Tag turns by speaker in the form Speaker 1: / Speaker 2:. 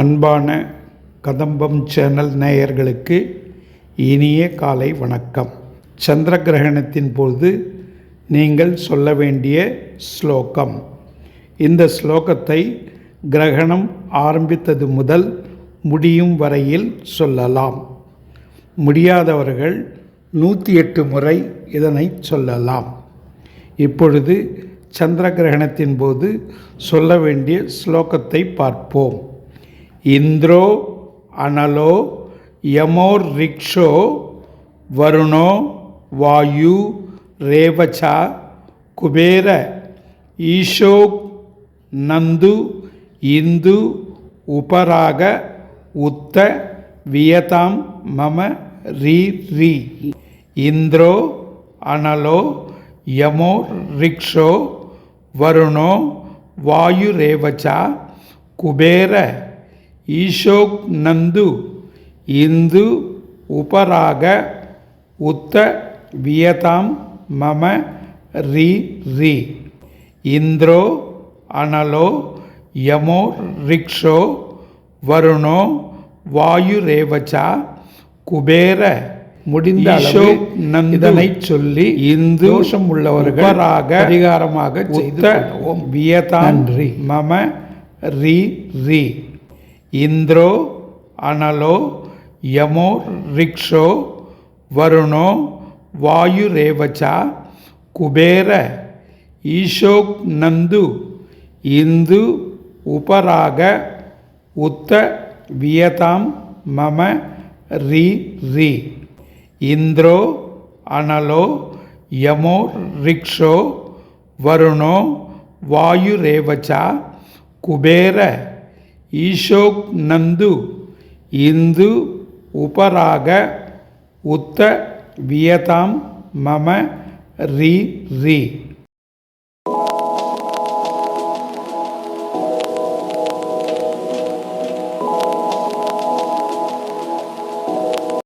Speaker 1: அன்பான கதம்பம் சேனல் நேயர்களுக்கு இனிய காலை வணக்கம். சந்திர கிரகணத்தின் போது நீங்கள் சொல்ல வேண்டிய ஸ்லோகம். இந்த ஸ்லோகத்தை கிரகணம் ஆரம்பித்தது முதல் முடியும் வரையில் சொல்லலாம். முடியாதவர்கள் நூற்றி எட்டு முறை இதனை சொல்லலாம். இப்பொழுது சந்திர கிரகணத்தின் போது சொல்ல வேண்டிய ஸ்லோகத்தை பார்ப்போம். இந்திரோ அனலோ யமோர் ரிக்ஷோ வருணோ வாயு ரேவச்சா குபேர ஈஷோக் நந்து இந்து உபராக உத்த வியதாம் மம ரீ ரீ. இந்திரோ அனலோ யமோ ரிக்ஷோ வருணோ வாயுரேவச்சா குபேர ஈஷோக் நந்து இந்து உபராக உத்த வியதாம் மம ரீ ரீ. இந்திரோ அனலோ யமோ ரிக்ஷோ வருணோ வாயுரேவச்சா குபேர முடிந்த அளவு இதனை சொல்லி இந்து தோஷம் உள்ளவர்களாக பரிகாரமாக செய்து வியதான்றி மம ரீ ரீ. இந்திரோ அனலோ யமோ ரிக்ஷோ வருணோ வாயுரேவச்சா குபேர ஈஷோக் நந்து இந்து உபராக உத்த வியதாம் மம ரீ ரீ. இந்திரோ அனலோ யமோ ரிக்ஷோ வருணோ வாயுரேவச்சா குபேர ஈஷோக் நந்து இந்து உபராக உத்த வியதாம் மம ரீ ரீ.